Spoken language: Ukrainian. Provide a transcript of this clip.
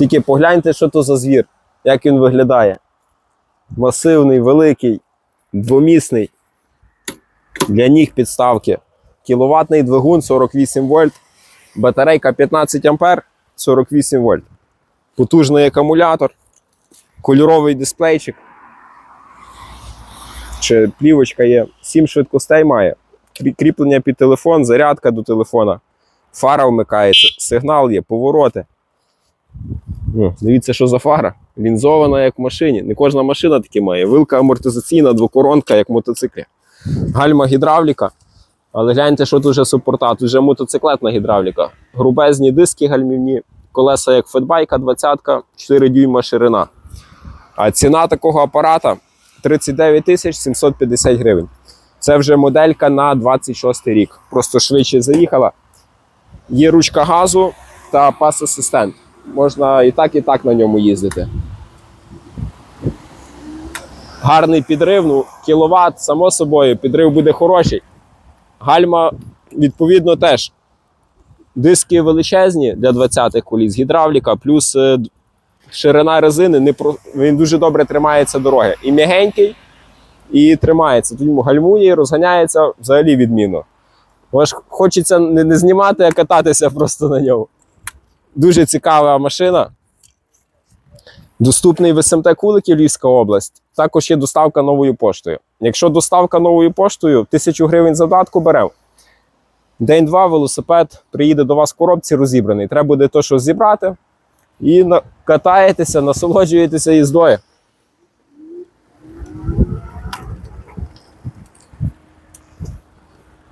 Тільки погляньте, що то за звір, як він виглядає. Масивний, великий, двомісний. Для ніг підставки. Кіловатний двигун 48 вольт. Батарейка 15 ампер 48 вольт. Потужний акумулятор, кольоровий дисплейчик. Чи плівочка є. 7 швидкостей має. Кріплення під телефон, зарядка до телефона. Фара вмикається, сигнал є, повороти. О, дивіться, що за фара. Лінзована, як в машині. Не кожна машина такі має. Вилка амортизаційна, двокоронка, як в мотоциклі. Гальма гідравліка. Але гляньте, що тут супорта. Тут вже мотоциклетна гідравліка. Грубезні диски гальмівні, колеса як фетбайка, 20-ка, 4 дюйма ширина. А ціна такого апарата 39 тисяч 750 гривень. Це вже моделька на 26 рік. Просто швидше заїхала. Є ручка газу та пас-асистент. Можна і так, і так на ньому їздити. Гарний підрив, ну, кіловат, само собою, підрив буде хороший. Гальма, відповідно, теж. Диски величезні для 20-х коліс, гідравліка, плюс е, ширина резини, не про... він дуже добре тримається дороги. І м'ягенький, і тримається. Тут йому гальмує розганяється взагалі відмінно. Бо ж хочеться не знімати, а кататися просто на ньому. Дуже цікава машина. Доступний в СМТ Куликів Львівська область. Також є доставка новою поштою. Якщо доставка новою поштою, тисячу гривень задатку беремо. День-два велосипед приїде до вас в коробці розібраний. Треба буде то, що зібрати, і катаєтеся, насолоджуєтеся їздою.